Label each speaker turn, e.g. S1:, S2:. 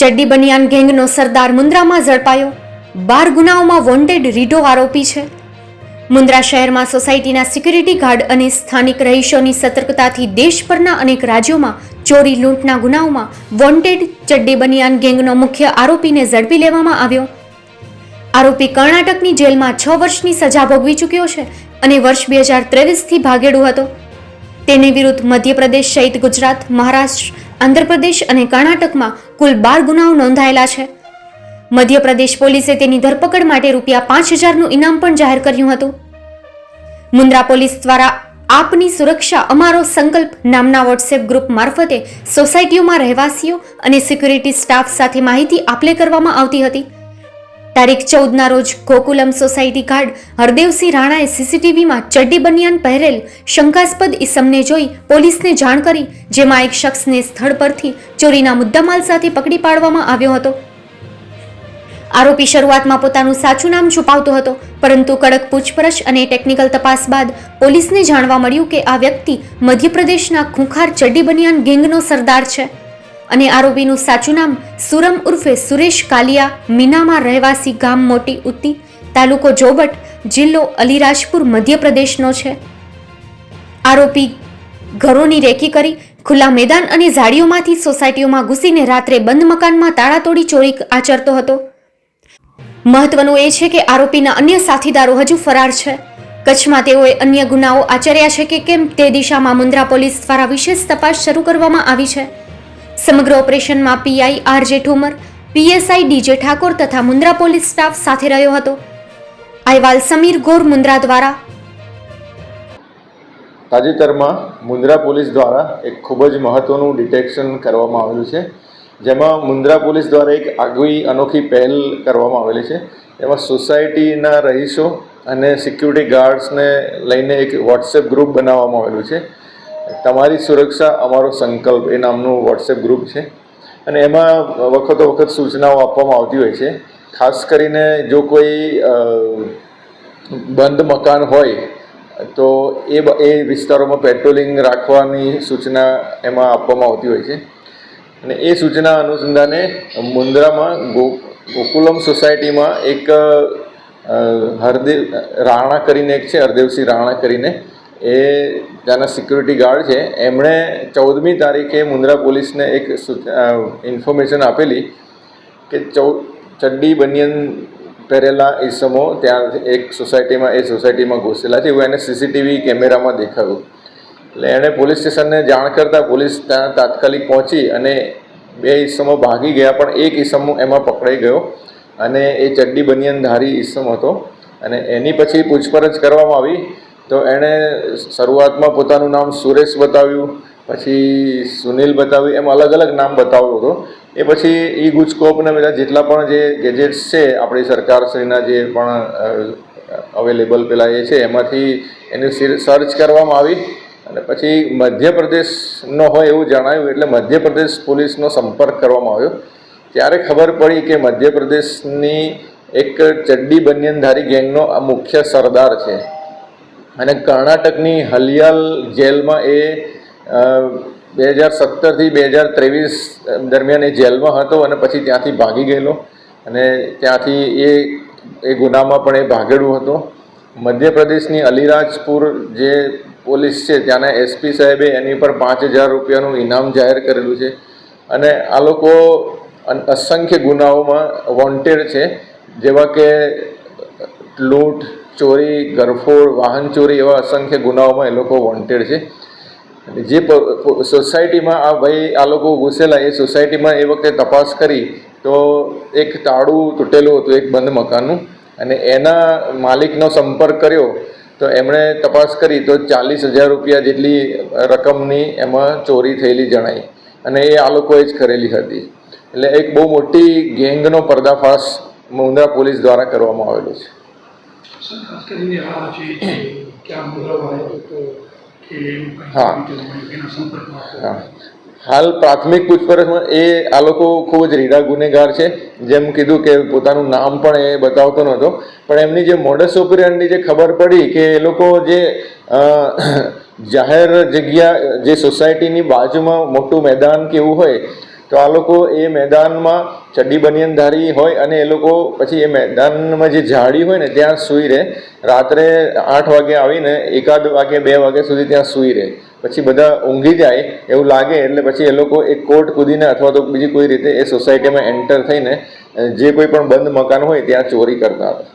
S1: ચડ્ડી બનિયાન ગેંગનો સરદાર મુન્દ્રામાં ઝડપાયો. બાર ગુનાઓમાં wanted રીઢો આરોપી છે. મુન્દ્રા શહેરમાં સોસાયટીના સિક્યુરિટી ગાર્ડ અને સ્થાનિક રહીશોની સતર્કતાથી દેશભરના અનેક રાજ્યોમાં ચોરી લૂંટના ગુનાઓમાં વોન્ટેડ ચડ્ડી બનિયાન ગેંગનો મુખ્ય આરોપીને ઝડપી લેવામાં આવ્યો. આરોપી કર્ણાટકની જેલમાં છ વર્ષની સજા ભોગવી ચૂક્યો છે અને વર્ષ બે હજાર ત્રેવીસથી ભાગેડુ હતો. તેની વિરુદ્ધ મધ્યપ્રદેશ સહિત ગુજરાત, મહારાષ્ટ્ર, આંધ્રપ્રદેશ અને કર્ણાટકમાં કુલ બાર ગુનાઓ નોંધાયેલા છે. મધ્યપ્રદેશ પોલીસે તેની ધરપકડ માટે રૂપિયા પાંચ હજારનું ઇનામ પણ જાહેર કર્યું હતું. મુન્દ્રા પોલીસ દ્વારા આપની સુરક્ષા અમારો સંકલ્પ નામના વોટ્સએપ ગ્રુપ મારફતે સોસાયટીઓમાં રહેવાસીઓ અને સિક્યુરિટી સ્ટાફ સાથે માહિતી આપલે કરવામાં આવતી હતી. તારીખ ચૌદના રોજ ગોકુલમ સોસાયટી ગાર્ડ હરદેવસિંહ રાણાએ સીસીટીવીમાં ચડ્ડી બનિયાન પહેરેલ શંકાસ્પદ ઇસમને જોઈ પોલીસને જાણ કરી, જેમાં એક શખ્સને સ્થળ પરથી ચોરીના મુદ્દામાલ સાથે પકડી પાડવામાં આવ્યો હતો. આરોપી શરૂઆતમાં પોતાનું સાચું નામ છુપાવતો હતો, પરંતુ કડક પૂછપરછ અને ટેકનિકલ તપાસ બાદ પોલીસને જાણવા મળ્યું કે આ વ્યક્તિ મધ્યપ્રદેશના ખૂંખાર ચડ્ડી બનિયાન ગેંગનો સરદાર છે. અને આરોપીનું સાચું નામ સુરમ ઉર્ફે સુરેશ કાલિયા મીનામાં રહેવાસી ગામ મોટી ઉત્તી તાલુકો જોબટ, જિલ્લો અલીરાજપુર, મધ્યપ્રદેશનો છે. આરોપી ઘરોની રેકી કરી ખુલ્લા મેદાન અને ઝાડીઓમાંથી સોસાયટીઓમાં ઘૂસીને રાત્રે બંધ મકાનમાં તાળા તોડી ચોરી આચરતો હતો. મહત્વનું એ છે કે આરોપીના અન્ય સાથીદારો હજુ ફરાર છે. કચ્છમાં તેઓએ અન્ય ગુનાઓ આચર્યા છે કે કેમ તે દિશામાં મુન્દ્રા પોલીસ દ્વારા વિશેષ તપાસ શરૂ કરવામાં આવી છે. સમગ્ર ઓપરેશનમાં PI RJ Thumar, PSI DJ Thakor તથા મુન્દ્રા પોલીસ સ્ટાફ સાથે રહ્યો હતો. અહેવાલ સમીર ગોર મુન્દ્રા દ્વારા.
S2: તાજેતરમાં મુન્દ્રા પોલીસ દ્વારા એક ખૂબ જ મહત્ત્વનું ડિટેક્શન કરવામાં આવેલું છે. જેમાં મુન્દ્રા પોલીસ દ્વારા એક આગવી અનોખી પહેલ કરવામાં આવેલી છે. એમાં સોસાયટીના રહીશો અને સિક્યુરિટી ગાર્ડ્સને લઈને એક વોટ્સએપ ગ્રુપ બનાવવામાં આવેલું છે. તમારી સુરક્ષા અમારો સંકલ્પ એ નામનું વોટ્સએપ ગ્રુપ છે. અને એમાં વખતો વખત સૂચનાઓ આપવામાં આવતી હોય છે. ખાસ કરીને જો કોઈ બંધ મકાન હોય, તો એ એ વિસ્તારોમાં પેટ્રોલિંગ રાખવાની સૂચના એમાં આપવામાં આવતી હોય છે. અને એ સૂચના અનુસંધાને મુન્દ્રામાં ગો, ગોકુલમ સોસાયટીમાં એક હરદેવ, રાણા કરીને એક છે, હરદેવસિંહ રાણા કરીને એ ત્યાંના સિક્યુરિટી ગાર્ડ છે. એમણે ચૌદમી તારીખે મુન્દ્રા પોલીસને એક ઇન્ફોર્મેશન આપેલી કે ચૌ, ચડ્ડી બનિયન પહેરેલા ઈસમો ત્યાં એક સોસાયટીમાં એ સોસાયટીમાં ઘૂસેલા છે. એવું એને સીસીટીવી કેમેરામાં દેખાયું. એટલે એણે પોલીસ સ્ટેશનને જાણ કરતાં પોલીસ ત્યાં તાત્કાલિક પહોંચી અને બે ઈસમો ભાગી ગયા, પણ એક ઈસમો એમાં પકડાઈ ગયો અને એ ચડ્ડી બનિયનધારી ઈસમ હતો. અને એની પછી પૂછપરછ કરવામાં આવી તો એણે શરૂઆતમાં પોતાનું નામ સુરેશ બતાવ્યું, પછી સુનિલ બતાવ્યું, એમ અલગ અલગ નામ બતાવ્યું હતું. એ પછી ઈ ગુજકોપને બધા જેટલા પણ જે ગેજેટ્સ છે, આપણી સરકારશ્રીના જે પણ અવેલેબલ પેલા એ છે, એમાંથી એની સર્ચ કરવામાં આવી અને પછી મધ્યપ્રદેશનો હોય એવું જણાયું, એટલે મધ્યપ્રદેશ પોલીસનો સંપર્ક કરવામાં આવ્યો. ત્યારે ખબર પડી કે મધ્યપ્રદેશની એક ચડ્ડી બનિયનધારી ગેંગનો આ મુખ્ય સરદાર છે. અને કર્ણાટકની હલિયાલ જેલમાં એ બે હજાર સત્તરથી બે હજાર ત્રેવીસ દરમિયાન એ જેલમાં હતો અને પછી ત્યાંથી ભાગી ગયેલો. અને ત્યાંથી એ એ ગુનામાં પણ એ ભાગેડું હતો. મધ્યપ્રદેશની અલીરાજપુર જે પોલીસ છે, ત્યાંના એસપી સાહેબે એની પર પાંચ હજાર રૂપિયાનું ઇનામ જાહેર કરેલું છે. અને આ લોકો અસંખ્ય ગુનાઓમાં વોન્ટેડ છે, જેવા કે લૂંટ ચોરી, ગરફોડ, વાહન ચોરી એવા અસંખ્ય ગુનાઓમાં એ લોકો વોન્ટેડ છે. જે સોસાયટીમાં આ ભાઈ, આ લોકો ઘૂસેલા, એ સોસાયટીમાં એ વખતે તપાસ કરી તો એક તાળું તૂટેલું હતું, એક બંધ મકાનનું. અને એના માલિકનો સંપર્ક કર્યો તો એમણે તપાસ કરી તો ચાલીસ હજાર રૂપિયા જેટલી રકમની એમાં ચોરી થયેલી જણાઈ. અને એ આ લોકોએ જ કરેલી હતી. એટલે એક બહુ મોટી ગેંગનો પર્દાફાશ મુન્દ્રા પોલીસ દ્વારા કરવામાં આવેલો છે.
S3: સર ખાસ કરીને આ જે ક્યાં કે તો
S2: હા. હાલ પ્રાથમિક પૂછપરછમાં એ આ લોકો ખૂબ જ રીડા ગુનેગાર છે. જેમ કીધું કે પોતાનું નામ પણ એ બતાવતો નહોતો. પણ એમની જે મોડસ ઓપરેન્ડની જે ખબર પડી કે એ લોકો જે જાહેર જગ્યા, જે સોસાયટીની બાજુમાં મોટું મેદાન કે એવું હોય તો આ લોકો એ મેદાનમાં ચડ્ડી બનિયનધારી હોય અને એ લોકો પછી એ મેદાનમાં જે ઝાડી હોય ને ત્યાં સૂઈ રહે. રાત્રે આઠ વાગે આવીને એકાદ વાગે બે વાગ્યા સુધી ત્યાં સૂઈ રહે. પછી બધા ઊંઘી જાય એવું લાગે એટલે પછી એ લોકો એક કોર્ટ કૂદીને અથવા તો બીજી કોઈ રીતે એ સોસાયટીમાં એન્ટર થઈને, જે કોઈ પણ બંધ મકાન હોય ત્યાં ચોરી કરતા હતા.